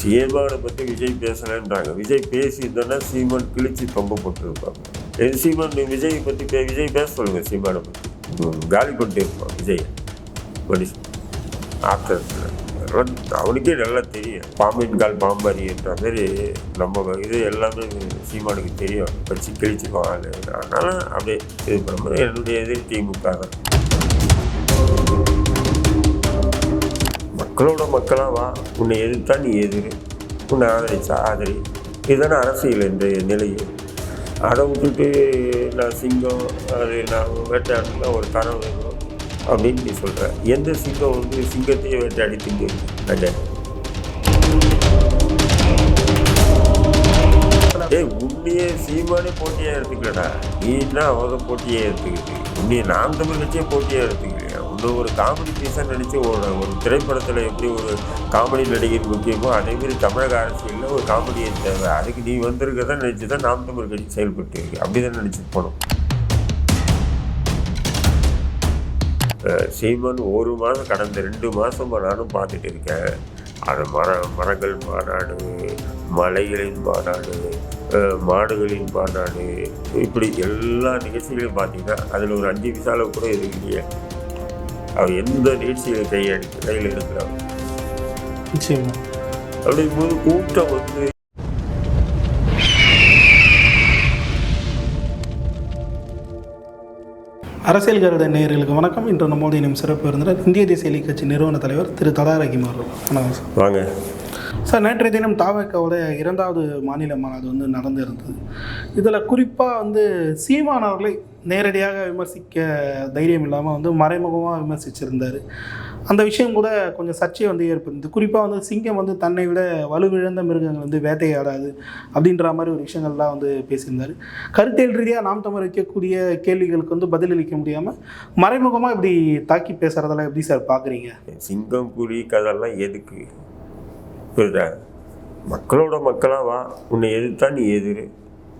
சீமானை பற்றி விஜய் பேசலைன்றாங்க. விஜய் பேசியிருந்தோன்னா சீமான் கிழிச்சு தொங்க போட்டுருப்பாங்க. சீமான் விஜய் பற்றி பே விஜய் பேச சொல்லுங்கள் சீமானை பற்றி காலி பண்ணிட்டு இருப்பான் விஜய். மனுஷன் ஆத்திரத்தில் அவனுக்கே நல்லா தெரியும். பாம்பின் கால் பாம்பாரின்ற மாதிரி நம்ம இது எல்லாமே சீமானுக்கு தெரியும். படித்து கிழிச்சுக்குவான் ஆளு. அதனால அப்படியே இது பண்ணும்போது என்னுடைய இது திமுக தான் மக்களோட மக்களாக வா. உன்னை எதிர்த்தா நீ எதிரு. உன்னை ஆதரிச்சா ஆதரி. இதுதானே அரசியல் என்ற நிலையை. அதை விட்டுட்டு நான் சிங்கம் அது நான் வேட்டையாடுனா ஒரு தரம் வேணும் அப்படின்னு நீ சொல்கிற எந்த சிங்கம் வந்து சிங்கத்தையே வேட்டையாடி திங்க நான் ஏய் உன்னையே சீமானே போட்டியாக எடுத்துக்கலடா. நீ என்ன அவங்க போட்டியே எடுத்துக்கிட்டு? உன்னையே நாம் தமிழ் கட்சியே போட்டியாக எடுத்துக்கிட்டு? இன்னும் ஒரு காமெடி பீஸாக நினச்சி ஒரு ஒரு திரைப்படத்தில் எப்படி ஒரு காமெடி நடிகர் முக்கியமோ அதேமாரி தமிழக அரசியலில் ஒரு காமெடியன் தேவை. அதுக்கு நீ வந்திருக்கதான் நினச்சி தான் நாம் தமிழ் கட்சி செயல்பட்டு அப்படி தான் நினச்சிட்டு போனோம். சீமான் ஒரு மாதம் கடந்த ரெண்டு மாதமாக நானும் பார்த்துட்டு இருக்கேன். அது மர மரங்கள் மாநாடு மலைகளின் மாநாடு மாடுகளின் மாநாடு இப்படி எல்லா நிகழ்ச்சிகளையும் பார்த்தீங்கன்னா அதில் ஒரு அஞ்சு விசாலம் கூட இருக்கு இல்லையா. அவர் எந்த நிகழ்ச்சிகளை கையெடு கையில் நிச்சயமா. அப்படிங்கும்போது கூட்டம் வந்து அரசியல் கருத நேயர்களுக்கு வணக்கம். இன்று நம்மோடு இனம் சிறப்பு விருந்தினர் இந்திய தேசிய கட்சி நிறுவன தலைவர் திரு ததாரகிம் அவர்கள் வணக்கம் வாங்க. சார் நேற்றைய தினம் தாவக்காவோட இரண்டாவது மாநில மாநாடு வந்து நடந்திருந்தது. இதில் குறிப்பாக வந்து சீமான் அவர்களை நேரடியாக விமர்சிக்க தைரியம் இல்லாமல் வந்து மறைமுகமாக விமர்சிச்சிருந்தார். அந்த விஷயம் கூட கொஞ்சம் சர்ச்சை வந்து ஏற்படுது குறிப்பாக வந்து சிங்கம் வந்து தன்னை விட வலுவிழந்த மிருகங்கள் வந்து வேட்டையாடாது அப்படின்ற மாதிரி ஒரு விஷயங்கள்லாம் வந்து பேசியிருந்தார். கருத்தியல் ரீதியாக நாம் தமிழ் வைக்கக்கூடிய கேள்விகளுக்கு வந்து பதிலளிக்க முடியாமல் மறைமுகமாக இப்படி தாக்கி பேசுகிறதெல்லாம் எப்படி சார் பார்க்குறீங்க சிங்கம் புலி கதெல்லாம் எதுக்கு? புரியுதா மக்களோட மக்களாக வா உன்னை எதிர்த்தா நீ எதிரு.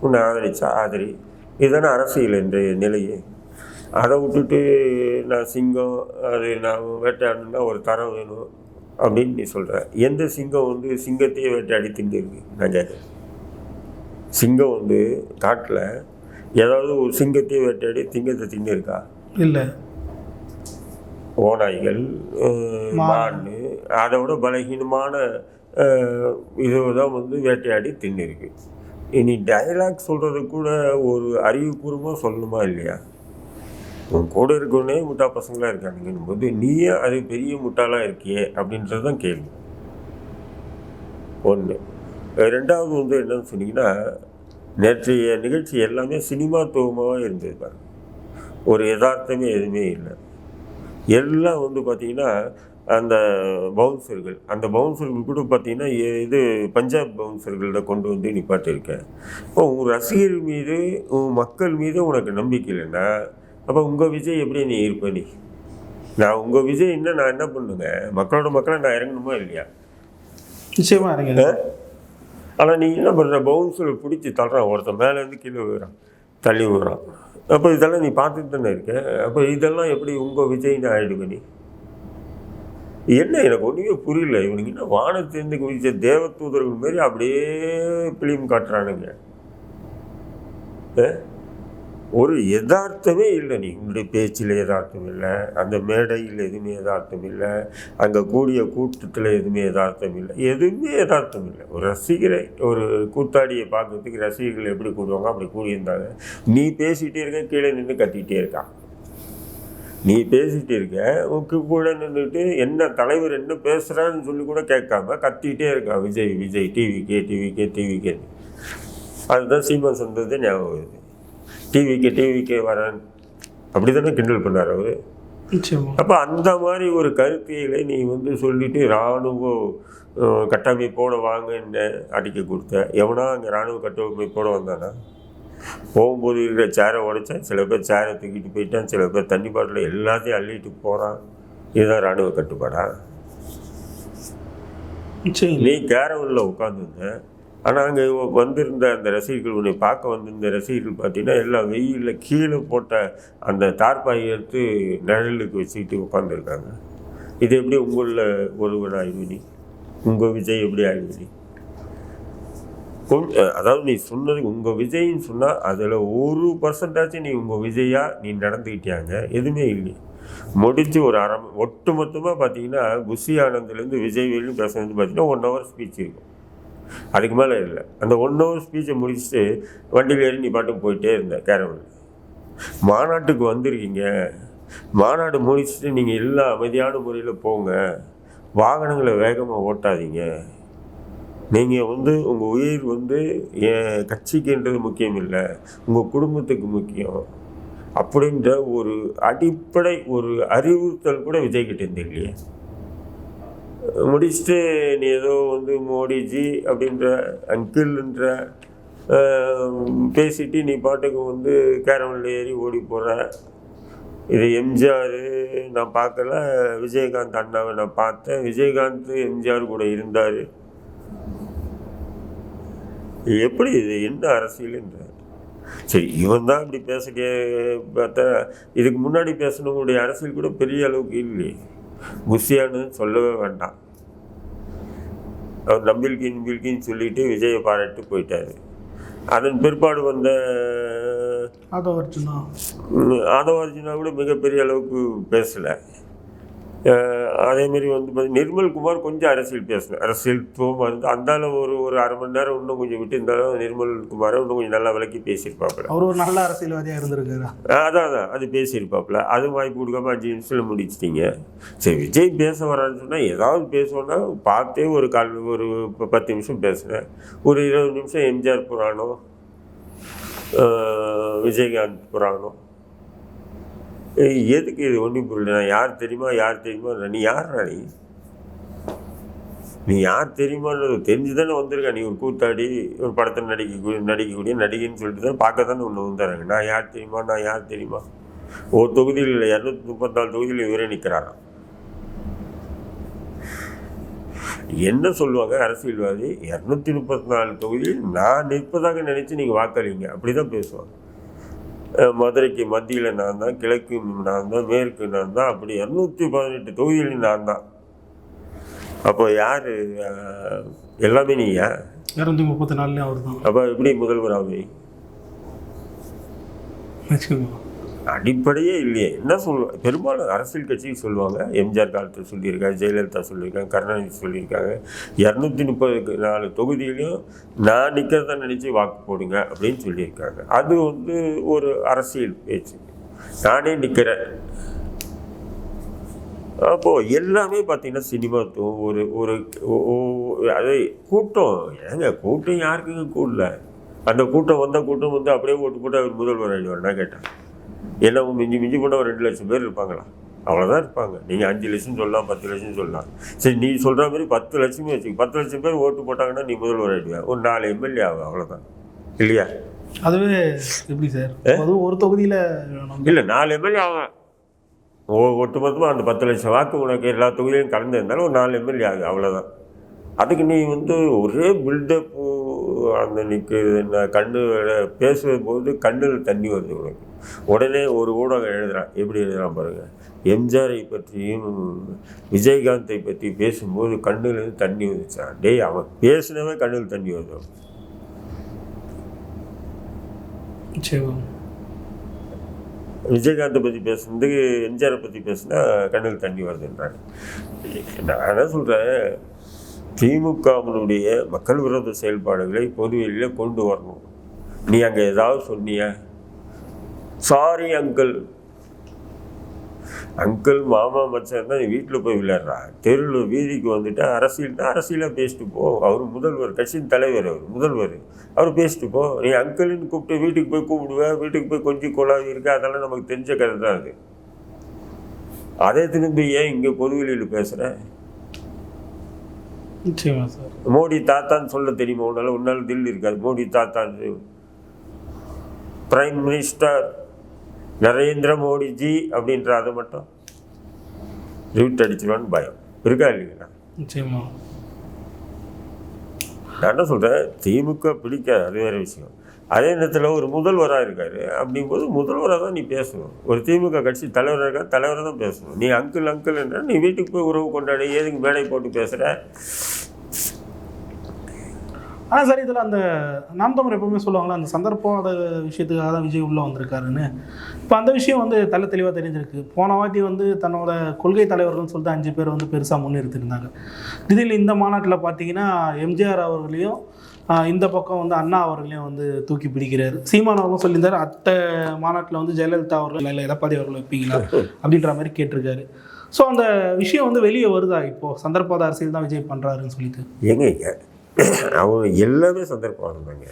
உன்னை ஆதரிச்சா ஆதரி. இதுதானே அரசியல் என்ற நிலையே. அதை விட்டுட்டு நான் சிங்கம் அது நான் வேட்டையாடணுன்னா ஒரு தரம் வேணும் அப்படின்னு நீ சொல்கிற எந்த சிங்கம் வந்து சிங்கத்தையே வேட்டையாடி திண்டிருக்கு நான் கேட்குறேன். சிங்கம் வந்து காட்டில் ஏதாவது ஒரு சிங்கத்தையே வேட்டையாடி திங்கத்தை தின்னிருக்கா? இல்லை. ஓநாய்கள் மான். அதை விட பலகீனமான இதுதான் வந்து வேட்டையாடி தின்னிருக்கு. இனி டயலாக் சொல்கிறது கூட ஒரு அறிவுபூர்வமாக சொல்லணுமா இல்லையா? உன் கூட இருக்கவனே முட்டா பசங்களாக இருக்கானுங்கன்னும் போது நீயே அது பெரிய முட்டாளாக இருக்கியே? அப்படின்றது தான் கேள்வி. ஒன்று ரெண்டாவது வந்து என்னன்னு சொன்னீங்கன்னா நேற்றைய நிகழ்ச்சி எல்லாமே சினிமாத்துவமாக இருந்தது பாருங்க. ஒரு யதார்த்தமே எதுவுமே இல்லை. எல்லாம் வந்து பார்த்தீங்கன்னா அந்த பவுன்சர்கள் அந்த பவுன்சர்கள் கூட பார்த்தீங்கன்னா இது பஞ்சாப் பவுன்சர்களில் கொண்டு வந்து நிப்பாட்டியிருக்கேன். இப்போ உன் ரசிகர் மீது உன் மக்கள் மீது உனக்கு நம்பிக்கை இல்லைன்னா அப்போ உங்கள் விஜய் எப்படி நீ இருப்ப நீ? நான் உங்கள் விஜய் என்ன நான் என்ன பண்ணுங்க? மக்களோட மக்களை நான் இறங்கணுமா இல்லையா? நிச்சயமாக இருங்க ஆனால் நீ என்ன பண்ணுற பவுன்சர் பிடிச்சி தள்ளுறான். ஒருத்தன் மேலேருந்து கீழே விழுறான் தள்ளி விழுறான் அப்போ இதெல்லாம் நீ பார்த்துட்டு தானே இருக்க? அப்போ இதெல்லாம் எப்படி உங்கள் விஜய்னு ஆயிடுவ நீ? என்ன எனக்கு ஒன்றுமே புரியல. இவனுக்கு என்ன வானத்திலிருந்து குதிச்ச தேவதூதர்கள் மாரி அப்படியே பிலிம் காட்டுறானுங்க. ஒரு யதார்த்தமே இல்லை. நீ உங்களுடைய பேச்சில் யதார்த்தம் இல்லை. அந்த மேடையில் எதுவுமே யதார்த்தம் இல்லை. அங்கே கூடிய கூட்டத்தில் எதுவுமே யதார்த்தம் இல்லை. எதுவுமே யதார்த்தம் இல்லை. ஒரு ரசிகரை ஒரு கூத்தாடியை பார்க்கறதுக்கு ரசிகர்கள் எப்படி கூடுவாங்க அப்படி கூடியிருந்தாங்க. நீ பேசிகிட்டே இருக்க கீழே நின்று கத்திக்கிட்டே இருக்கான். நீ பேசிகிட்டு இருக்க உனக்கு கூட நின்றுட்டு என்ன தலைவர் என்ன பேசுகிறான்னு சொல்லி கூட கேட்காம கத்திக்கிட்டே இருக்கான் விஜய் விஜய் டிவிக்கே டிவிக்கே டிவிக்கே. அதுதான் சீமான் சொன்னது ஞாபகம் வருது. டிவிக்கே டிவிக்கே வரேன். அப்படி தானே கிண்டல் பண்ணார் அவர்? அப்போ அந்த மாதிரி ஒரு கருத்தியலை நீ வந்து சொல்லிட்டு இராணுவ கட்டமைப்போட வாங்கன்னு அடிக்க கொடுத்த? எவனா அங்கே இராணுவ கட்டமைப்போட வந்தானா? போகும்போது இருக்கிற சேரை உடைச்சான். சில பேர் சேரை தூக்கிட்டு போயிட்டான். சில பேர் தண்ணி பாட்டில் எல்லாத்தையும் அள்ளிட்டு போகிறான் இதுதான் இராணுவ கட்டுப்பாடா? நிச்சயம் நீ கேரவனில் உட்காந்துருந்த ஆனால் அங்கே வந்திருந்த அந்த ரசிகர்கள் உன்னை பார்க்க வந்திருந்த ரசிகர்கள் பார்த்தீங்கன்னா எல்லாம் வெயிலில் கீழே போட்ட அந்த தார்பாயை எடுத்து நிழலுக்கு வச்சுக்கிட்டு உட்காந்துருக்காங்க இது எப்படி உங்களில் ஒருவனாக நீ உங்கள் விஜய் எப்படி ஆகிடுச்சு கொஞ்சம் அதாவது நீ சொன்னது உங்கள் விஜய்ன்னு சொன்னால் அதில் ஒரு பர்சன்டாச்சும் நீ உங்கள் விஜயா நீ நடந்துக்கிட்டியாங்க? எதுவுமே இல்லை முடிச்சு ஒரு அரை ஒட்டு மொத்தமாக பார்த்தீங்கன்னா குஷி ஆனந்த்லேருந்து விஜய் வெளியும் பேசுறது பார்த்தீங்கன்னா ஒன் ஹவர் ஸ்பீச் இருக்கும். அதுக்கு மேலே இல்லை. அந்த ஒன் ஹவர் ஸ்பீச்சை முடிச்சுட்டு வண்டியில் ஏறி நீ பாட்டுக்கு போயிட்டே இருந்த கேரவனில் மாநாட்டுக்கு வந்திருக்கீங்க. மாநாடு முடிச்சுட்டு நீங்கள் எல்லா அமைதியான முறையில் போங்க. வாகனங்களை வேகமாக ஓட்டாதீங்க. நீங்கள் வந்து உங்கள் உயிர் வந்து என் கட்சிக்குன்றது முக்கியம் இல்லை உங்கள் குடும்பத்துக்கு முக்கியம் அப்படின்ற ஒரு அடிப்படை ஒரு அறிவுறுத்தல் கூட விஜய்கிட்ட இருந்து இல்லையே? முடிச்சுட்டு நீ ஏதோ வந்து மோடிஜி அப்படின்ற அங்கிள்ன்ற பேசிட்டு நீ பாட்டுக்கு வந்து கேரவனில் ஏறி ஓடி போகிற இது எம்ஜிஆர் நான் பார்க்கல விஜயகாந்த் அண்ணாவை நான் பார்த்தேன். விஜயகாந்த் எம்ஜிஆர் கூட இருந்தார். எப்படி இது என்ன அரசியல்ன்ற சரி இவன் தான் இப்படி பேசிட்டே பார்த்தா இதுக்கு முன்னாடி பேசினவங்களுடைய அரசியல் கூட பெரிய அளவுக்கு இல்லையே. குஷியானு சொல்லவே வேண்டாம். அவர் நம்பில்கின் நம்பில்கின்னு சொல்லிட்டு விஜயை பாராட்டு போயிட்டாரு. அதன் பிற்பாடு வந்த ஆதவ அர்ஜுனா. ஆதவ அர்ஜுனா கூட மிகப்பெரிய அளவுக்கு பேசலை. அதேமாரி வந்து பாத்தீங்கன்னா நிர்மல் குமார் கொஞ்சம் அரசியல் பேசினேன் அரசியல் துவம் வந்து அந்தால ஒரு ஒரு அரை மணி நேரம் இன்னும் கொஞ்சம் விட்டு இருந்தாலும் நிர்மல் குமாரை இன்னும் கொஞ்சம் நல்லா விளக்கி பேசியிருப்பாப்புல. அவர் ஒரு நல்ல அரசியல்வாதியாக இருந்திருக்காரு. ஆ, அதான் அதான். அது பேசியிருப்பாப்புல. அது வாய்ப்பு கொடுக்காம அஞ்சு நிமிஷத்தில் முடிச்சிட்டீங்க. சரி விஜய் பேச வரான்னு சொன்னால் ஏதாவது பேசணும்னா பார்த்தே ஒரு கால் ஒரு பத்து நிமிஷம் பேசுனேன் ஒரு இருபது நிமிஷம் எம்ஜிஆர் புராணம் விஜயகாந்த் புராணம். எதுக்கு இது ஒன்றும் புரியல? நான் யார் தெரியுமா? யார் தெரியுமா? நீ யார்ரா நீ? நீ யார் தெரியுமான்றது தெரிஞ்சு தானே வந்திருக்க நீ ஒரு கூத்தாடி ஒரு படத்தில் நடிக்க நடிக்கக்கூடிய நடிகைன்னு சொல்லிட்டு தான் பார்க்க தானே ஒன்று வந்துடுறாங்க நான் யார் தெரியுமா? நான் யார் தெரியுமா? ஒரு தொகுதியில் இல்லை இரநூத்தி முப்பத்தாலு தொகுதியில் இவரே நிற்கிறாராம் என்ன சொல்லுவாங்க அரசியல்வாதி? இரநூத்தி முப்பத்தி நாலு தொகுதியில் நான் நிற்பதாக நினச்சி நீங்கள் வாக்களிங்க. அப்படி தான் பேசுவாங்க. மதுரைக்கு மத்தியில் நான் தான் கிழக்கு நான் தான் மேற்கு நான் தான் அப்படி இரநூத்தி பதினெட்டு தொகுதியில் நான் தான். அப்போ யார் எல்லாமே நீயா இரநூத்தி முப்பத்தி நாலுலேயும் அவர் தான் அப்போ எப்படி முதல்வர் ஆகுது வச்சுக்கோங்க. அடிப்படையே இல்லையே. என்ன சொல்லுவாங்க பெரும்பாலும் அரசியல் கட்சிகள் சொல்லுவாங்க. எம்ஜிஆர் காலத்தில் சொல்லியிருக்காங்க ஜெயலலிதா சொல்லியிருக்காங்க கருணாநிதி சொல்லியிருக்காங்க. இரநூத்தி முப்பது நாலு தொகுதியிலையும் நான் நிற்கிறத நினச்சி வாக்கு போடுங்க அப்படின்னு சொல்லியிருக்காங்க. அது வந்து ஒரு அரசியல் பேச்சு. நானே நிற்கிறேன் அப்போது எல்லாமே பார்த்தீங்கன்னா சினிமாத்துவம் ஒரு ஒரு அது கூட்டம். ஏங்க கூட்டம் யாருக்குங்க கூடல அந்த கூட்டம் வந்த கூட்டம் வந்து அப்படியே ஓட்டு போட்டு அவர் முதல்வர் ஆகிடுவார் நான் கேட்டேன் என்ன மிஞ்சி மிஞ்சி போனால் ஒரு ரெண்டு லட்சம் பேர் இருப்பாங்களா? அவ்வளோதான் இருப்பாங்க. நீங்கள் அஞ்சு லட்சம் சொல்லலாம் பத்து லட்சம் சொல்லலாம். சரி நீ சொல்கிற மாதிரி பத்து லட்சமே வச்சு பத்து லட்சம் பேர் ஓட்டு போட்டாங்கன்னா நீ முதல்வர் ஆகிடுவேன் ஒரு நாலு எம்எல்ஏ ஆகும் அவ்வளோதான் இல்லையா? அதுவே எப்படி சார்? அதுவும் ஒரு தொகுதியில் இல்லை நாலு எம்எல்ஏ ஆகும். ஓ ஒட்டுமொத்தமாக அந்த பத்து லட்சம் வாக்கு உனக்கு எல்லா தொகுதியிலும் கலந்து இருந்தாலும் ஒரு நாலு எம்எல்ஏ ஆகும் அவ்வளோதான் அதுக்கு நீ வந்து ஒரே பில்டப்பு அந்த நிற்கு கண்ணு பேசுவது போது கண்ணில் தண்ணி வருது உனக்கு. உடனே ஒரு ஊடகம் எழுதுறான். எப்படி எழுதுறான் பாருங்க. எம்ஜிஆரை பற்றியும் விஜயகாந்தை பற்றி பேசும்போது கண்ணுலேருந்து தண்ணி வந்துச்சான் டேய் அவன் பேசினவே கண்ணில் தண்ணி வருது. சரி விஜயகாந்தை பற்றி பேசுனதுக்கு எம்ஜிஆரை பற்றி பேசுனா கண்ணில் தண்ணி வருதுன்றாங்க. நான் என்ன சொல்கிறேன் திமுகவினுடைய மக்கள் விரோத செயல்பாடுகளை பொதுவெளியில் கொண்டு வரணும். நீ அங்கே ஏதாவது சொன்னியா? சாரி அங்கிள் அங்கிள் மாமா மச்சான் தான் நீ வீட்டில் போய் விளையாடுறா. தெருவில் வீதிக்கு வந்துட்டு அரசியல்னா அரசியலாக பேசிட்டு போ. அவர் முதல்வர் கட்சியின் தலைவர் அவர் முதல்வர். அவர் பேசிட்டு போ. நீ அங்கிள்னு கூப்பிட்டு வீட்டுக்கு போய் கூப்பிடுவேன் வீட்டுக்கு போய் கொஞ்சம் கொள்ளாது இருக்க. அதெல்லாம் நமக்கு தெரிஞ்ச கதை தான் அது. அதே திரும்பி ஏன் இங்கே பொதுவெளியில் பேசுகிற நிச்சயமா சார் மோடி தாத்தான்னு சொல்ல தெரியுமா உன்னால? உன்னால தில் இருக்காது. மோடி தாத்தான்னு பிரைம் மினிஸ்டர் நரேந்திர மோடிஜி அப்படின்ற அதை மட்டும். ரிவிட் அடிச்சிருவான்னு பயம். இருக்கா இல்லைங்களா? நிச்சயமா. நான் என்ன சொல்கிறேன் திமுக பிடிக்காது. அது வேறு விஷயம். அதே நேரத்தில் ஒரு முதல்வராக இருக்காரு. அப்படிங்கும்போது முதல்வராக தான் நீ பேசணும். ஒரு திமுக கட்சி தலைவராக இருக்கா? தலைவராக தான் பேசணும். நீ அங்கிள் அங்கிள் நீ வீட்டுக்கு போய் உறவு கொண்டாடி. ஏதுக்கு மேடை போட்டு பேசுகிற ஆனால் சார் இதில் அந்த நாம் தமிழர் எப்பவுமே சொல்லுவாங்களா அந்த சந்தர்ப்பவாத விஷயத்துக்காக தான் விஜய் உள்ளே வந்திருக்காருன்னு. இப்போ அந்த விஷயம் வந்து தள்ள தெளிவாக தெரிஞ்சிருக்கு. போன வாட்டி வந்து தன்னோட கொள்கை தலைவர்கள்னு சொல்லிட்டு அஞ்சு பேர் வந்து பெருசாக முன்னிறுத்திருந்தாங்க. இதில் இந்த மாநாட்டில் பார்த்தீங்கன்னா எம்ஜிஆர் அவர்களையும் இந்த பக்கம் வந்து அண்ணா அவர்களையும் வந்து தூக்கி பிடிக்கிறார். சீமான் அவர்களும் சொல்லியிருந்தார் அத்த மாநாட்டில் வந்து ஜெயலலிதா அவர்கள் இல்லை எடப்பாடி அவர்கள் வைப்பீங்களா? அப்படின்ற மாதிரி கேட்டிருக்காரு. ஸோ அந்த விஷயம் வந்து வெளியே வருதா இப்போது சந்தர்ப்பாத அரசியல் தான் விஜய் பண்ணுறாருன்னு சொல்லிட்டு. ஏங்க அவங்க எல்லாமே சந்தர்ப்பம் தாங்க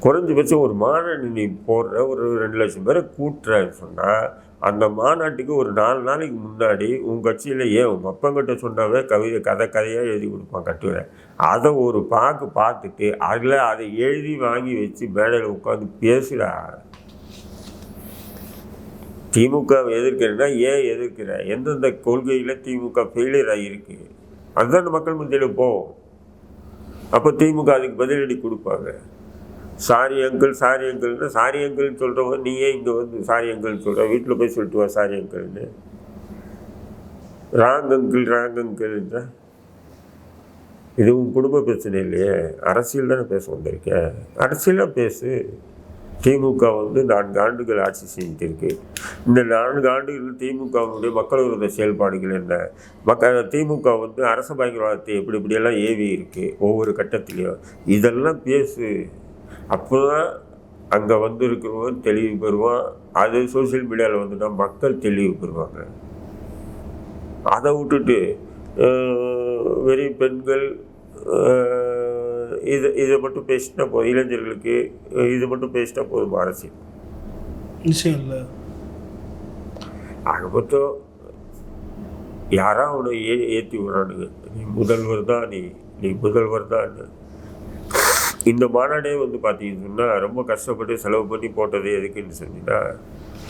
குறைஞ்சபட்சம் ஒரு மாநாடு நீ போடுற ஒரு ரெண்டு லட்சம் பேரை கூட்டுறேன்னு சொன்னால் அந்த மாநாட்டுக்கு ஒரு நாலு நாளைக்கு முன்னாடி உன் கட்சியில் ஏன் உங்கள் அப்பங்கிட்ட சொன்னாவே கவிதை கதை கதையாக எழுதி கொடுப்பான் கட்டுரை. அதை ஒரு பாக்கு பார்த்துட்டு அதில் அதை எழுதி வாங்கி வச்சு மேடையில் உட்காந்து பேசுகிறா திமுக எதிர்க்கிறேன்னா ஏன் எதிர்க்கிற? எந்தெந்த கொள்கையில் திமுக ஃபெயிலியர் ஆகியிருக்கு அதுதான் மக்கள் மத்தியில் போகும் அப்போ திமுக அதுக்கு பதிலடி கொடுப்பாங்க. சாரி அங்கிள் சாரி அங்கிள்னு சாரி அங்கிள்னு சொல்கிறவங்க நீ ஏன் இங்கே வந்து சாரி அங்கிள்னு சொல்கிற வீட்டில் போய் சொல்லிட்டு வா சாரி அங்கிள்னு ராங் அங்கிள் ராங் அங்கிள்ன்ற இது உன் குடும்ப பிரச்சனை இல்லையே. அரசியல் தானே பேச வந்திருக்க? அரசியலாக பேசு. திமுக வந்து நான்கு ஆண்டுகள் ஆட்சி செஞ்சிருக்கு. இந்த நான்கு ஆண்டுகள் திமுகவுடைய மக்கள் விரோத செயல்பாடுகள் என்ன? மக்கள் திமுக வந்து அரச பயங்கரவாதத்தை எப்படி இப்படியெல்லாம் ஏவி இருக்குது ஒவ்வொரு கட்டத்திலையும். இதெல்லாம் பேசு. அப்போ தான் அங்கே வந்து இருக்கிறவன் தெளிவு பெறுவான். அது சோஷியல் மீடியாவில் வந்துட்டா மக்கள் தெளிவு பெறுவாங்க. அதை விட்டுட்டு வெறி வெறும் பெண்கள் இது இதை மட்டும் பேசிட்டா போதும். இளைஞர்களுக்கு இது மட்டும் பேசிட்டா போதும் அரசியல் நிச்சயம் இல்லை. ஆக மொத்தம் யாரா அவனை ஏ ஏற்றி விடுறானுங்க. நீ முதல்வர் தான் நீ நீ முதல்வர் தான். இந்த மாநாடே வந்து பார்த்தீங்கன்னு ரொம்ப கஷ்டப்பட்டு செலவு பண்ணி போட்டது எதுக்குன்னு சொன்னீங்கன்னா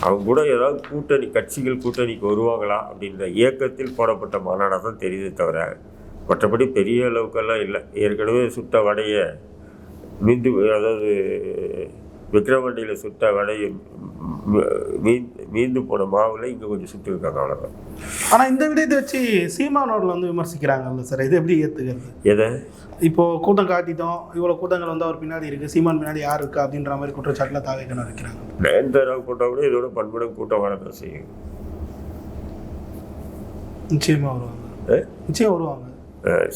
அவங்க கூட ஏதாவது கூட்டணி கட்சிகள் கூட்டணிக்கு வருவாங்களா அப்படின்ற இயக்கத்தில் போடப்பட்ட மாநாடாக தான் தெரியுதே தவிர மற்றபடி பெரிய அளவுக்கெல்லாம் இல்லை. ஏற்கனவே சுட்ட வடைய மீந்து அதாவது விக்ரமண்டியில் சுட்ட வடைய மீன் மீந்து போன மாவில் இங்கே கொஞ்சம் சுட்டிருக்காங்க அவ்வளோதான் ஆனால் இந்த விடயத்தை வச்சு சீமான் அவர்கள் வந்து விமர்சிக்கிறாங்கல்ல சார்? இது எப்படி ஏற்றுக்கிறது எதை? இப்போ கூட்டம் காட்டிட்டோம் இவ்வளோ கூட்டங்கள் வந்து அவர் பின்னாடி இருக்குது சீமான் பின்னாடி யார் இருக்கா அப்படின்ற மாதிரி குற்றச்சாட்டில் தாவேக்கணும் வைக்கிறாங்க நயன்தாரா கூட்டம் கூட இதோட பண்புடன் கூட்டம் வரதான் செய்யும். நிச்சயமாக வருவாங்க? நிச்சயம் வருவாங்க.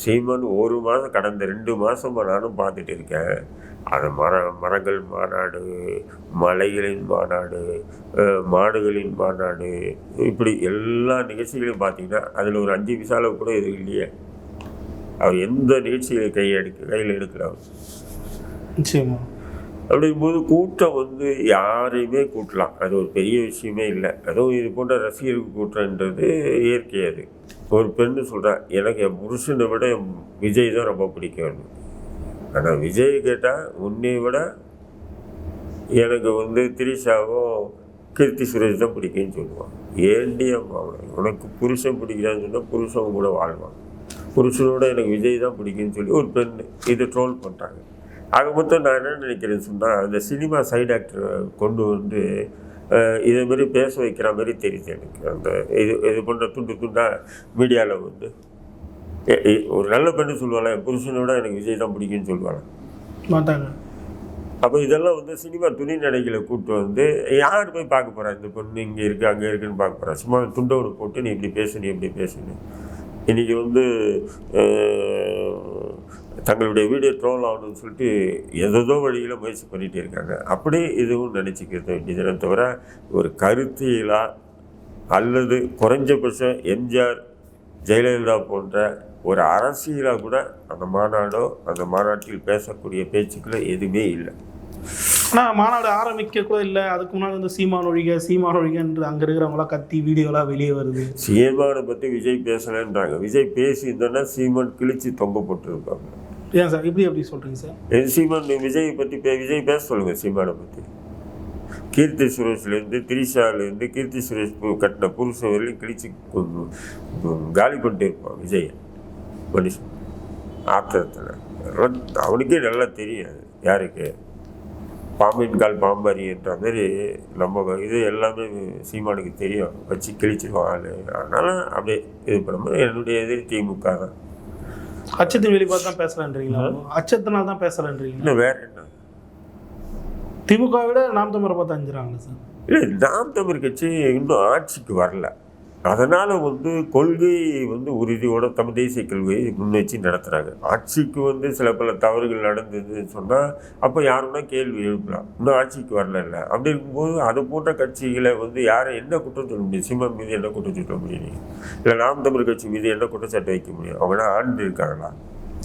சீமான் ஒரு மாதம் கடந்த ரெண்டு மாதமா நானும் பார்த்துட்டு இருக்கேன். அது மர மரங்கள் மாநாடு மலைகளின் மாநாடு மாடுகளின் மாநாடு இப்படி எல்லா நிகழ்ச்சிகளையும் பார்த்தீங்கன்னா அதில் ஒரு அஞ்சு விசால கூட இது இல்லையே. அவர் எந்த நிகழ்ச்சிகளை கை எடுக்க கையில் எடுக்கல நிச்சயமா. அப்படிங்கும்போது கூட்டம் வந்து யாரையுமே கூட்டலாம். அது ஒரு பெரிய விஷயமே இல்லை. அதுவும் இது போன்ற ரசிகர்கள் கூட்டம்ன்றது இயற்கை அது. ஒரு பெண்ணு சொல்கிறேன் எனக்கு என் புருஷனை விட என் விஜய் தான் ரொம்ப பிடிக்கும் ஆனால் விஜய் கேட்டால் உன்னை விட எனக்கு வந்து திரிஷாவும் கீர்த்தி சுரேஷ் தான் பிடிக்கும்னு சொல்லுவான். ஏண்டி அம்மா உனக்கு புருஷன் பிடிக்கிறான்னு சொன்னால் புருஷன் கூட வாழ்வான். புருஷனோட எனக்கு விஜய் தான் பிடிக்கும்னு சொல்லி ஒரு பெண் இதை ட்ரோல் பண்ணுறாங்க ஆக மொத்தம் நான் என்ன நினைக்கிறேன்னு சொன்னால் அந்த சினிமா சைடு ஆக்டரை கொண்டு வந்து இதே மாதிரி பேச வைக்கிற மாதிரி தெரியுது எனக்கு. அந்த இது இது போன்ற துண்டு துண்டாக மீடியாவில் வந்து ஒரு நல்ல பெண்ணு சொல்லுவாள் என் புருஷனோட எனக்கு விஜய் தான் பிடிக்கும்னு சொல்லுவாள். மாட்டாங்க. அப்போ இதெல்லாம் வந்து சினிமா துணி நடைகளை கூப்பிட்டு வந்து யார் போய் பார்க்க போகிறா இந்த பொண்ணு இங்கே இருக்குது அங்கே இருக்குன்னு பார்க்க போகிறா சும்மா துண்டோடு போட்டு நீ இப்படி பேசு நீ இப்படி பேசுன்னு. இன்றைக்கி வந்து தங்களுடைய வீடியோ ட்ரோல் ஆகணும்னு சொல்லிட்டு எதோ வழியில் முயற்சி பண்ணிகிட்டே இருக்காங்க. அப்படி இதுவும் நினச்சிக்கிறது வேண்டியதுனே தவிர ஒரு கருத்தியலா அல்லது குறைஞ்சபட்சம் எம்ஜிஆர் ஜெயலலிதா போன்ற ஒரு அரசியலாக கூட அந்த மாநாடோ அந்த மாநாட்டில் பேசக்கூடிய பேச்சுக்களோ எதுவுமே இல்லை. ஆனால் மாநாடு ஆரம்பிக்க கூட இல்லை. அதுக்கு முன்னாடி வந்து சீமான் ஒழிக சீமான் ஒழிகன்று அங்கே இருக்கிறவங்களாம் கத்தி வீடியோலாம் வெளியே வருது. சீமானை பற்றி விஜய் பேசலைன்றாங்க. விஜய் பேசியிருந்தோன்னா சீமான் கிழிச்சு தொங்க போட்டுருப்பாங்க. ஏன் சார் இப்படி எப்படி சொல்கிறீங்க சார்? என் சீமான் விஜய் பற்றி பே விஜய் பேச சொல்லுங்கள் சீமானை பற்றி கீர்த்தி சுரேஷ்லேருந்து திரிஷாலேருந்து கீர்த்தி சுரேஷ் கட்டின புருஷன் வரையிலும் கிழிச்சு காலி பண்ணிட்டு இருப்பான் விஜய். மனுஷன் ஆத்திரத்தில். அவனுக்கே நல்லா தெரியும் யாருக்கு? பாம்பின் கால் பாம்பரின்ற மாதிரி நம்ம இது எல்லாமே சீமானுக்கு தெரியும். வச்சு கிழிச்சிடுவான் ஆளு. அதனால் அப்படியே இது பண்ணும்போது என்னுடைய எதிரி திமுக தான். அச்சத்தின் வெளிப்பாடு தான் பேசலன்றீங்களா? அச்சத்தினால தான் பேசலன்றீங்களா? இல்லை வேற என்ன? திமுக விட நாம் தமிழரை பார்த்து அஞ்சுறாங்களா சார். இல்லை நாம் தமிழ் கட்சி இன்னும் ஆட்சிக்கு வரல. அதனால் வந்து கொள்கை வந்து உறுதியோட தமிழ் தேசிய கொள்கையை முன்வச்சு நடத்துகிறாங்க ஆட்சிக்கு வந்து சில பல தவறுகள் நடந்ததுன்னு சொன்னால் அப்போ யாருன்னா கேள்வி எழுப்பலாம். இன்னும் ஆட்சிக்கு வரல இல்லை அப்படி இருக்கும்போது அது போன்ற கட்சிகளை வந்து யாரை என்ன குற்றம் சொல்ல முடியும்? சிம்மம் மீது என்ன குற்றம் சொல்ல முடியும்? இல்லை நாம் தமிழ் கட்சி மீது என்ன குற்றச்சாட்டு வைக்க முடியும்? அவங்களா ஆண்டு இருக்காங்களா?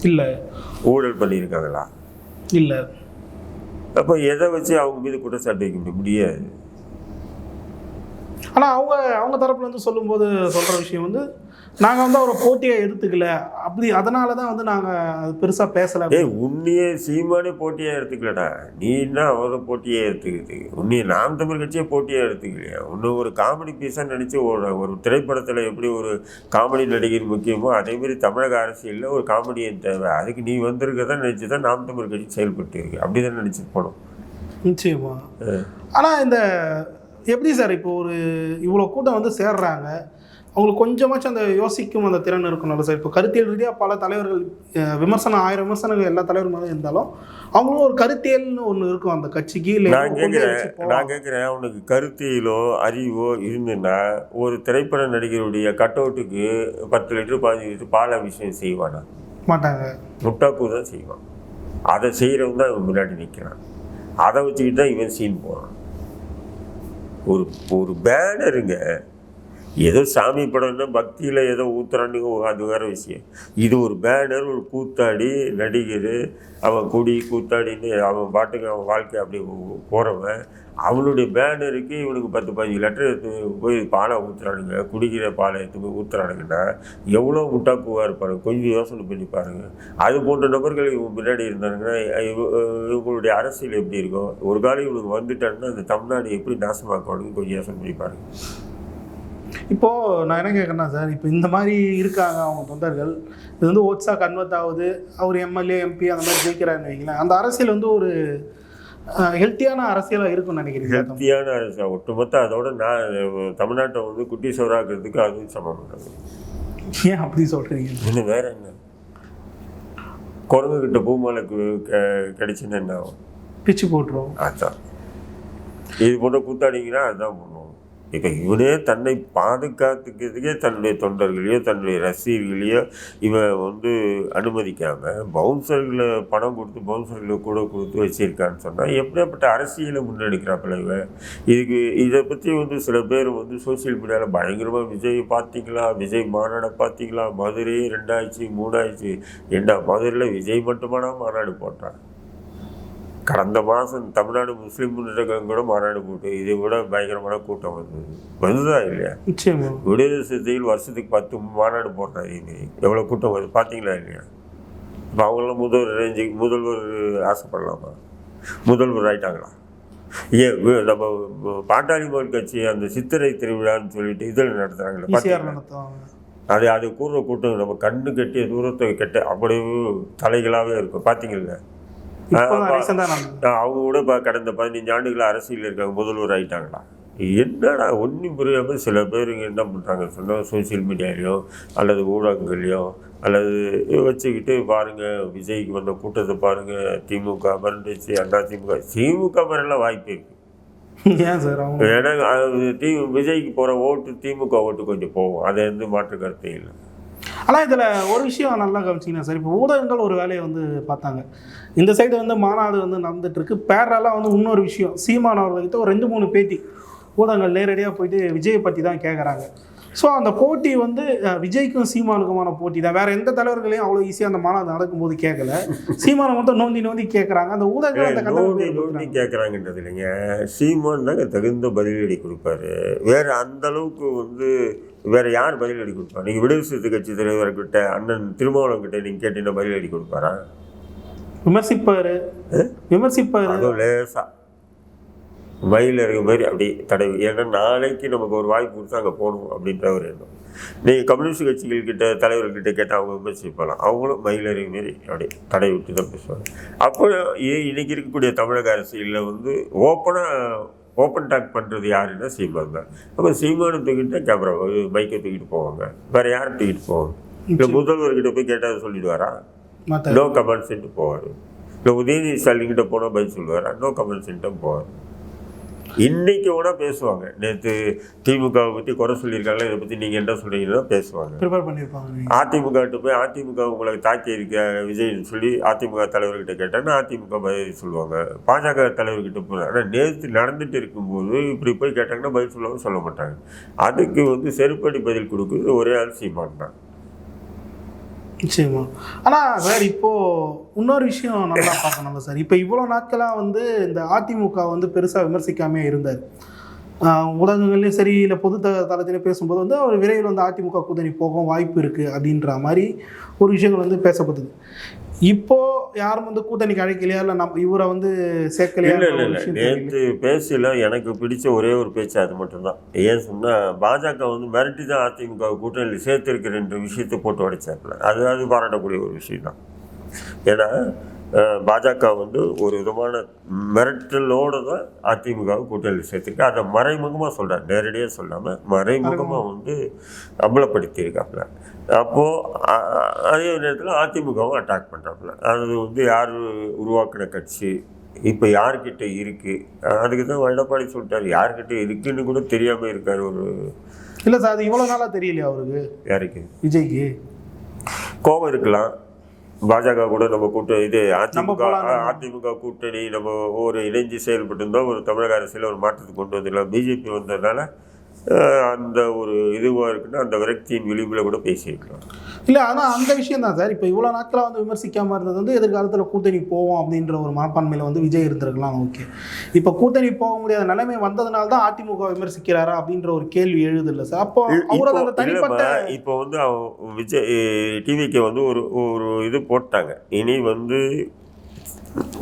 இல்லை. ஊழல் பண்ணியிருக்காங்களா? இல்லை. அப்போ எதை வச்சு அவங்க மீது குற்றச்சாட்டு வைக்க முடியும்? முடியாது. ஆனால் அவங்க அவங்க தரப்புல இருந்து சொல்லும்போது சொல்கிற விஷயம் வந்து நாங்கள் வந்து அவரை போட்டியை எடுத்துக்கல. அப்படி அதனால தான் வந்து நாங்கள் பெருசாக பேசலை. ஏய் உன்னையே சீமானே போட்டியாக எடுத்துக்கலடா. நீ என்ன அவரை போட்டியே எடுத்துக்கிது? உன்னைய நாம் தமிழ் கட்சியே போட்டியாக எடுத்துக்கலையா? இன்னும் ஒரு காமெடி பீஸாக நினச்சி ஒரு ஒரு திரைப்படத்தில் எப்படி ஒரு காமெடி நடிகர் முக்கியமோ அதேமாரி தமிழக அரசியலில் ஒரு காமெடியன் தேவை. அதுக்கு நீ வந்திருக்கதான் நினச்சி தான் நாம் தமிழ் கட்சி செயல்பட்டு இருக்கு. அப்படி தான் நினச்சி போனோம். நிச்சயமா. ஆனால் இந்த எப்படி சார் இப்போ ஒரு இவ்வளோ கூட்டம் வந்து சேர்றாங்க? அவங்களுக்கு கொஞ்சமாச்சும் அந்த யோசிக்கும் அந்த திறன் இருக்கணும்ல சார்? இப்போ கருத்தியல் ரீதியாக பல தலைவர்கள் விமர்சனம் ஆயிரம் விமர்சனங்கள் எல்லா தலைவர் மேலே இருந்தாலும் அவங்களும் ஒரு கருத்தியல்னு ஒன்று இருக்கும் அந்த கட்சிக்கு இல்லை நான் கேட்குறேன். நான் கேட்குறேன் உனக்கு கருத்தியலோ அறிவோ இருந்துன்னா ஒரு திரைப்பட நடிகருடைய கட் அவுட்டுக்கு பத்து லிட்டர் பதினஞ்சு லிட்டர் பால் அபிஷேகம் செய்வானா? மாட்டாங்க. முட்டாப்பூ தான் செய்வான். அதை செய்கிறவன் தான் இவன் முன்னாடி நிற்கிறான் அதை வச்சுக்கிட்டு தான் இவன் சீன் போகிறான் ஒரு ஒரு பேனருங்க ஏதோ சாமி படம்னா பக்தியில் ஏதோ ஊத்துறான்னு அது வேற விஷயம் இது ஒரு பேனர் ஒரு கூத்தாடி நடிகர் அவன் குடி கூத்தாடின்னு அவன் பாட்டுக்கு அவன் வாழ்க்கை அப்படி போகிறவன் அவனுடைய பேனருக்கு இவனுக்கு பத்து பதினஞ்சு லெட்டர் எடுத்து போய் பாலை ஊற்றுறானுங்க குடிக்கிற பாலை எடுத்து போய் ஊற்றுறானுங்கன்னா எவ்வளோ முட்டாக்குவாக இருப்பாங்க கொஞ்சம் யோசனை பண்ணி பாருங்கள் அது போன்ற நபர்கள் இவங்க பின்னாடி இருந்தாங்கன்னா இவ- இவங்களுடைய அரசியல் எப்படி இருக்கும்? ஒரு காலம் இவனுக்கு வந்துட்டாங்கன்னா இந்த தமிழ்நாடு எப்படி நாசமாக்குவானுங்க கொஞ்சம் யோசனை பண்ணி பாருங்க. இப்போ நான் என்ன கேட்குறேன்னா சார் இப்போ இந்த மாதிரி இருக்காங்க அவங்க தொண்டர்கள். இது வந்து ஓட்ஸாக கன்வெர்ட் ஆகுது. அவர் எம்எல்ஏ எம்பி அந்த மாதிரி ஜெயிக்கிறாருன்னு வைங்களேன். அந்த அரசியல் வந்து ஒரு ஹெல்த்தியான அரசியலாக இருக்கும்னு நினைக்கிறீங்க ஹெல்த்தியான அரசு ஒட்டுமொத்த அதோட நான் தமிழ்நாட்டை வந்து குட்டி சோறாக்குறதுக்கு அதுவும் சமம். ஏன் அப்படி சொல்கிறீங்க இன்னும் வேற என்ன? குரங்கு கிட்ட பூமாலை கு- க- கிடைச்சுன்னா என்ன ஆகும்? பிச்சு போட்டுரும். அதான். இது போன்ற கூத்தாடிங்கன்னா அதுதான் இப்போ இவனே தன்னை பாதுகாத்துக்கிறதுக்கே தன்னுடைய தொண்டர்களையோ தன்னுடைய ரசிகர்களையோ இவன் வந்து அனுமதிக்காமல் பவுன்சர்களை பணம் கொடுத்து பவுன்சர்களை கூட கொடுத்து வச்சுருக்கான்னு சொன்னால் எப்படியாப்பட்ட அரசியலை முன்னெடுக்கிறாப்பில் இவன் இதுக்கு இதை பற்றி வந்து சில பேர் வந்து சோஷியல் மீடியாவில் பயங்கரமாக விஜய் பார்த்தீங்களா? விஜய் மாநாடை பார்த்தீங்களா? மதுரை ரெண்டாயிடுச்சு மூணாயிடுச்சு ஏண்டா மதுரையில் விஜய் மட்டுமானா மாநாடு போட்டான் கடந்த மாதம் தமிழ்நாடு முஸ்லீம் முன்னேற்றம் கூட மாநாடு போட்டு இதை விட பயங்கரமான கூட்டம் வந்தது வந்துதா இல்லையா? நிச்சயமா. விடுதலை சிறுத்தைகள் வருஷத்துக்கு பத்து மாநாடு போடுறாரு எவ்வளோ கூட்டம் வருது பார்த்தீங்களா இல்லையா? இப்போ அவங்களாம் முதல்வர் ரேஞ்சு முதல்வர் ஆசைப்படலாமா? முதல்வர் ஆயிட்டாங்களா? வி- நம்ம பாட்டாளி மக்கள் கட்சி அந்த சித்திரை திருவிழான்னு சொல்லிட்டு இதில் நடத்துகிறாங்களே அது அது கூடுற கூட்டம் நம்ம கண்ணு கட்டிய தூரத்தை கெட்ட அப்படியே தலைகளாகவே இருக்கும் பார்த்தீங்களா அவங்க கூட இப்போ கடந்த பதினஞ்சு ஆண்டுகள் அரசியல் இருக்காங்க முதல்வர் ஆயிட்டாங்களா? என்னடா ஒன்றும் புரியாமல் சில பேருங்க என்ன பண்ணுறாங்க சொன்னால் சோஷியல் மீடியாலையோ அல்லது ஊடகங்கள்லையோ அல்லது வச்சுக்கிட்டு பாருங்கள் விஜய்க்கு வந்த கூட்டத்தை பாருங்கள் திமுக மறந்துச்சு அண்ணா திமுக. திமுக மரெல்லாம் வாய்ப்பு இருக்குது ஏன்னா அது தி விஜய்க்கு போகிற ஓட்டு திமுக ஓட்டு கொஞ்சம் போகும். அதை வந்து மாற்று கருத்தே இல்லை. ஆனால் இதில் ஒரு விஷயம் நல்லா கவனிச்சிங்கன்னா சார் இப்போ ஊடகங்கள் ஒரு வேலையை வந்து பார்த்தாங்க. இந்த சைடு வந்து மாநாடு வந்து நடந்துட்டு இருக்கு பேரலாக வந்து இன்னொரு விஷயம் சீமான் அவர்கள்கிட்ட ஒரு ரெண்டு மூணு பேட்டி ஊடகங்கள் நேரடியாக போயிட்டு விஜயை பற்றி தான் கேட்குறாங்க ஸோ அந்த போட்டி வந்து விஜய்க்கும் சீமானுக்குமான போட்டி தான். வேற எந்த தலைவர்களையும் அவ்வளோ ஈஸியாக அந்த மாநாடு நடக்கும்போது கேட்கல சீமானை மட்டும் நோண்டி நோண்டி கேட்குறாங்க அந்த ஊடகங்கள் அந்த நோண்டி நோண்டி கேட்குறாங்கன்றது இல்லைங்க. சீமான் தாங்க தகுந்த பதிலடி கொடுப்பாரு. வேற அந்த அளவுக்கு வந்து வேற யார் பதிலடி கொடுப்பா? நீங்கள் விடுதலை சிறுத்தை கட்சி தலைவர்கிட்ட அண்ணன் திருமாவளவன் கிட்ட நீங்கள் கேட்டீங்கன்னா பதிலடி கொடுப்பாரா? விமர்சிப்பாரு. விமர்சிப்பாரு. அதுவும் லேசா. மயில் இருக்க மாதிரி அப்படி தடவி. ஏன்னா நாளைக்கு நமக்கு ஒரு வாய்ப்பு கொடுத்து அங்கே போகணும் அப்படின்ற ஒரு எண்ணம். நீங்கள் கம்யூனிஸ்ட் கட்சிகள் கிட்ட தலைவர்கிட்ட கேட்டால் அவங்க விமர்சிப்பாங்க. அவங்களும் மயில் இருக்க மாரி அப்படி தடை விட்டு தான் பேசுவாங்க. அப்போ இன்னைக்கு இருக்கக்கூடிய தமிழக அரசியலில் வந்து ஓப்பனாக ஓப்பன் டாக் பண்ணுறது யாருன்னா சீமான் தான் அப்போ சீமானை தூக்கிட்டு கேமரா மைக்கை தூக்கிட்டு போவாங்க. வேறு யாரை தூக்கிட்டு போவாங்க? இல்லை முதல்வர்கிட்ட போய் கேட்டால் சொல்லிடுவாரா? நோ கமெண்ட்ஸ்ன்ட்டு போவார். இல்லை உதயநிதி ஸ்டாலின் கிட்ட போனால் பதில் சொல்லுவாரா? நோ கமெண்ட்ஸ்ன்ட்டு போவார். இன்னைக்கு கூட பேசுவாங்க. நேற்று திமுகவை பற்றி குறை சொல்லியிருக்காங்களே? இதை பற்றி நீங்கள் என்ன சொல்கிறீங்கன்னா பேசுவாங்க. ப்ரிப்பேர் பண்ணியிருப்பாங்க நீங்க. அதிமுக கிட்ட போய் அதிமுக உங்களை தாக்கி இருக்க விஜய்னு சொல்லி அதிமுக தலைவர்கிட்ட கேட்டாங்கன்னா அதிமுக பதில் சொல்லுவாங்க. பாஜக தலைவர்கிட்ட போய் ஆனால் நேற்று நடந்துட்டு இருக்கும்போது இப்படி போய் கேட்டாங்கன்னா பதில் சொல்லுவாங்க சொல்ல மாட்டாங்க. அதுக்கு வந்து செருப்படி பதில் கொடுக்குறது ஒரே ஆள் சீமான் தான் நிச்சயமா. ஆனால் சார் இப்போது இன்னொரு விஷயம் நல்லா பார்க்கணும்ல சார். இப்போ இவ்வளோ நாட்களாக வந்து இந்த அதிமுக வந்து பெருசாக விமர்சிக்காமே இருந்தார். ஊடகங்கள்லையும் சரி இல்லை பொது தளத்திலையும் பேசும்போது வந்து அவர் விரைவில் வந்து அதிமுக கூட்டணி போகும் வாய்ப்பு இருக்குது அப்படின்ற மாதிரி ஒரு விஷயங்கள் வந்து பேசப்படுது இப்போ யாரும் வந்து கூட்டணிக்கு அழைக்கலையா? இல்லை நம்ம இவரை வந்து சேர்க்கலையா? இல்லை இல்லை. நேற்று பேசல எனக்கு பிடிச்ச ஒரே ஒரு பேச்சு அது மட்டும்தான். ஏன் சொன்னால் பாஜக வந்து மிரட்டி தான் அதிமுக கூட்டணியில் சேர்த்துருக்கிறன்ற விஷயத்தை போட்டு உடைச்சாப்புல. அது அது பாராட்டக்கூடிய ஒரு விஷயம் தான் ஏன்னா பாஜக வந்து ஒரு விதமான மிரட்டலோடு தான் அதிமுக கூட்டணியில் சேர்த்துருக்கு. அதை மறைமுகமாக சொல்கிறார் நேரடியாக சொல்லாமல் மறைமுகமாக வந்து அம்பலப்படுத்தியிருக்காப்புல. அப்போது அதே நேரத்தில் அதிமுகவும் அட்டாக் பண்ணுறாப்புல அது வந்து யார் உருவாக்கின கட்சி? இப்போ யார்கிட்ட இருக்குது அதுக்கு தான் எடப்பாடி சொல்லிட்டாரு. யார்கிட்ட இருக்குன்னு கூட தெரியாமல் இருக்கார் ஒரு இல்லை சார் அது இவ்வளோ நாளாக தெரியலையா அவருக்கு? யாருக்கு? விஜய்க்கு. கோபம் இருக்கலாம். பாஜக கூட நம்ம கூட்ட இது அதிமுக. அதிமுக கூட்டணி நம்ம ஒரு இணைஞ்சு செயல்பட்டு ஒரு தமிழக அரசியல் ஒரு மாற்றத்துக்கு கொண்டு வந்துடலாம் பிஜேபி வந்ததுனால அந்த ஒரு இதுவாக இருக்குன்னா அந்த விரக்தியின் விளிம்பில் கூட பேசியிருக்கலாம் இல்லை ஆனால் அந்த விஷயம் தான் சார். இப்போ இவ்வளோ நாட்களாக வந்து விமர்சிக்காமல் இருந்தது வந்து எதிர்காலத்தில் கூட்டணி போவோம் அப்படின்ற ஒரு மனப்பான்மையில் வந்து விஜய் இருந்திருக்கலாம் ஓகே. இப்போ கூட்டணி போக முடியாத நிலைமை வந்ததுனால தான் அதிமுக விமர்சிக்கிறாரா அப்படின்ற ஒரு கேள்வி எழுது இல்லை சார். அப்போ அவரோட அந்த இப்போ தனிப்பட்ட இப்போ வந்து விஜய் டிவிக்கு வந்து ஒரு ஒரு இது போட்டாங்க. இனி வந்து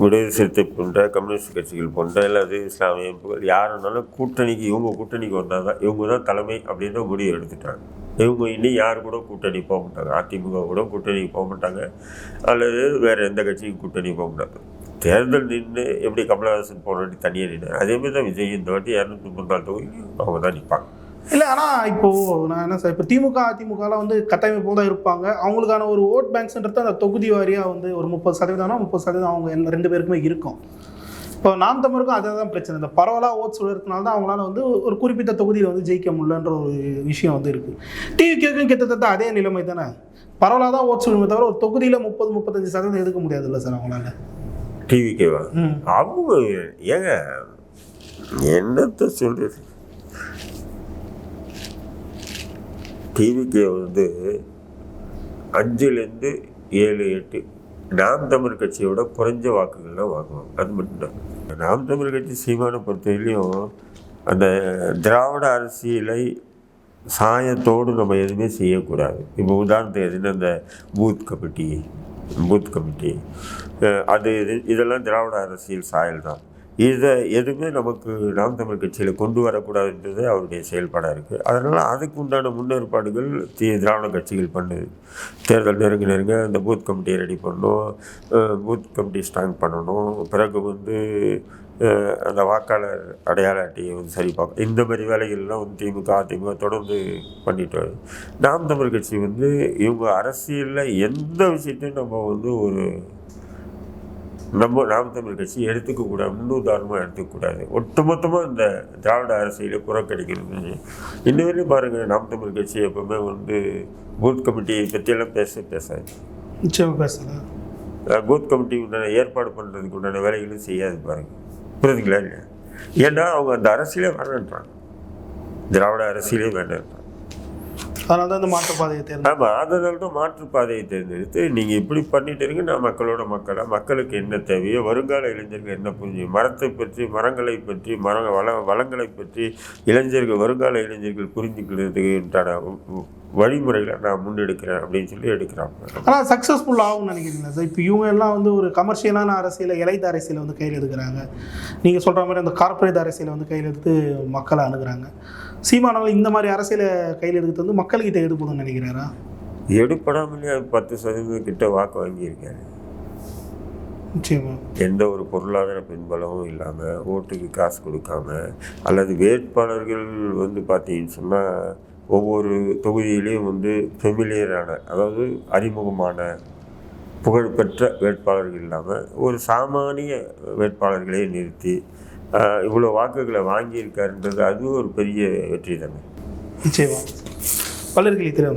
விடுதலை சிறுத்தை போன்ற கம்யூனிஸ்ட் கட்சிகள் போன்ற அல்லது இஸ்லாமிய யாருனாலும் கூட்டணிக்கு இவங்க கூட்டணிக்கு வந்தால் தான் இவங்க தான் தலைமை அப்படின்னு முடிவு எடுத்துட்டாங்க. இவங்க இனி யார் கூட கூட்டணி போக மாட்டாங்க? அதிமுக கூட கூட்டணி போக மாட்டாங்க. அல்லது வேறு எந்த கட்சிக்கும் கூட்டணி போக மாட்டாங்க. தேர்தல் நின்று எப்படி கமலஹாசன் போன வாட்டி தனியாக நின்று அதேமாதிரி தான் விஜய் இந்த வாட்டி இரநூத்தி முப்பத்தி நாலு தொகுதி அவங்க தான் நிற்பாங்க இல்லை ஆனால் இப்போது நான் என்ன சார் இப்போ திமுக அதிமுகலாம் வந்து கட்டமைப்போடு தான் இருப்பாங்க. அவங்களுக்கான ஒரு ஓட் பேங்க்ஸ்ன்றது அந்த தொகுதி வாரியாக வந்து ஒரு முப்பது சதவீதம்னா முப்பது சதவீதம் அவங்க ரெண்டு பேருக்குமே இருக்கும். இப்போ நாம் தமிழுக்கும் அதே தான் பிரச்சனை. இந்த பரவலாக ஓட்ஸ் விழுறதுனால தான் அவங்களால வந்து ஒரு குறிப்பிட்ட தொகுதியில் வந்து ஜெயிக்க முடியலன்ற ஒரு விஷயம் வந்து இருக்குது டிவிக்கும் கிட்டத்தட்ட அதே நிலைமை தானே? பரவலாக தான் ஓட்ஸ் விழுமே தவிர ஒரு தொகுதியில் முப்பது முப்பத்தஞ்சு சதவீதம் எடுக்க முடியாதுல்ல சார் அவங்களால. டிவிக்கேவா அவங்க ஏங்க என்னத்த சொல்றது? டிவிக்கே வந்து அஞ்சுலேருந்து ஏழு எட்டு. நாம் தமிழ் கட்சியோட குறைஞ்ச வாக்குகள் தான் வாங்குவாங்க. அது மட்டும்தான். நாம் தமிழ் கட்சி சீமானை பொறுத்தவரையிலையும் அந்த திராவிட அரசியலை சாயத்தோடு நம்ம எதுவுமே செய்யக்கூடாது. இப்போ உதாரணத்துக்கு எதுனா அந்த பூத் கமிட்டி பூத் கமிட்டி அது இது இதெல்லாம் திராவிட அரசியல் சாயல் தான் இதை எதுவுமே நமக்கு நாம் தமிழ் கட்சியில் கொண்டு வரக்கூடாதுன்றது அவருடைய செயல்பாடாக இருக்குது அதனால் அதுக்கு உண்டான முன்னேற்பாடுகள் தி திராவிட கட்சிகள் பண்ணுது. தேர்தல் நெருங்க நெருங்க அந்த பூத் கமிட்டியை ரெடி பண்ணணும் பூத் கமிட்டி ஸ்ட்ராங் பண்ணணும் பிறகு வந்து அந்த வாக்காளர் அடையாள அட்டையை வந்து சரி பார்க்கணும் இந்த மாதிரி வேலைகள்லாம் வந்து திமுக அதிமுக தொடர்ந்து பண்ணிட்டு வருது நாம் தமிழ் கட்சி வந்து இவங்க அரசியலில் எந்த விஷயத்தையும் நம்ம வந்து ஒரு நம்ம நாம் தமிழ் கட்சி எடுத்துக்க கூடாது முன்னுதாரணமாக எடுத்துக்கக்கூடாது ஒட்டுமொத்தமாக இந்த திராவிட அரசியலை புறக்கணிக்கிறது இன்ன வரையும் பாருங்கள் நாம் தமிழ் கட்சி எப்பவுமே வந்து பூத் கமிட்டியை பற்றியெல்லாம் பேச பேசாது. நிச்சயமாக பேசலாம். பூத் கமிட்டி உண்டான ஏற்பாடு பண்ணுறதுக்கு உண்டான வேலைகளும் செய்யாது பாருங்க. புரியுதுங்களா இல்லையா? ஏன்னா அவங்க அந்த அரசியலே வேணான்றாங்க. திராவிட அரசியலே வேண்டான்றாங்க அதனால தான் இந்த மாற்றுப்பாதையை தேர்ந்தெடுத்து ஆமாம் அதனால தான் மாற்றுப்பாதையை தேர்ந்தெடுத்து நீங்கள் இப்படி பண்ணிட்டு இருங்க நான் மக்களோட மக்களாக மக்களுக்கு என்ன தேவையோ வருங்கால இளைஞர்கள் என்ன புரிஞ்சு மரத்தை பற்றி மரங்களை பற்றி மர வள வளங்களை பற்றி இளைஞர்கள் வருங்கால இளைஞர்கள் புரிஞ்சுக்கிறதுக்கு உண்டான வழிமுறைகளை நான் முன்னெடுக்கிறேன் அப்படின்னு சொல்லி எடுக்கிறாங்க. ஆனால் சக்ஸஸ்ஃபுல் ஆகும்னு நினைக்கிறீங்களா சார்? இப்போ இவங்க எல்லாம் வந்து ஒரு கமர்ஷியலான அரசியலை இலைத்த அரசியலை வந்து கையில் எடுக்கிறாங்க. நீங்கள் சொல்கிற மாதிரி அந்த கார்ப்பரேட் அரசியலை வந்து கையில் எடுத்து மக்களை அணுகுறாங்க. சீமானவர்கள் இந்த மாதிரி அரசியலை கையில் எடுத்து வந்து மக்கள்கிட்ட எடுக்கணும்னு நினைக்கிறாரா? எடுப்படாமலே பத்து சதவீதம் கிட்ட வாக்கு வாங்கியிருக்காரு. எந்த ஒரு பொருளாதார பின்பலமும் இல்லாமல் ஓட்டுக்கு காசு கொடுக்காம அல்லது வேட்பாளர்கள் வந்து பார்த்தீங்கன்னு சொன்னால் ஒவ்வொரு தொகுதியிலையும் வந்து ஃபெமிலியரான அதாவது அறிமுகமான புகழ்பெற்ற வேட்பாளர்கள் இல்லாமல் ஒரு சாமானிய வேட்பாளர்களே நிறுத்தி இவ்வளோ வாக்குகளை வாங்கியிருக்காருன்றது அதுவும் ஒரு பெரிய வெற்றி தானே? நிச்சயமாக பல்லர்களை திரு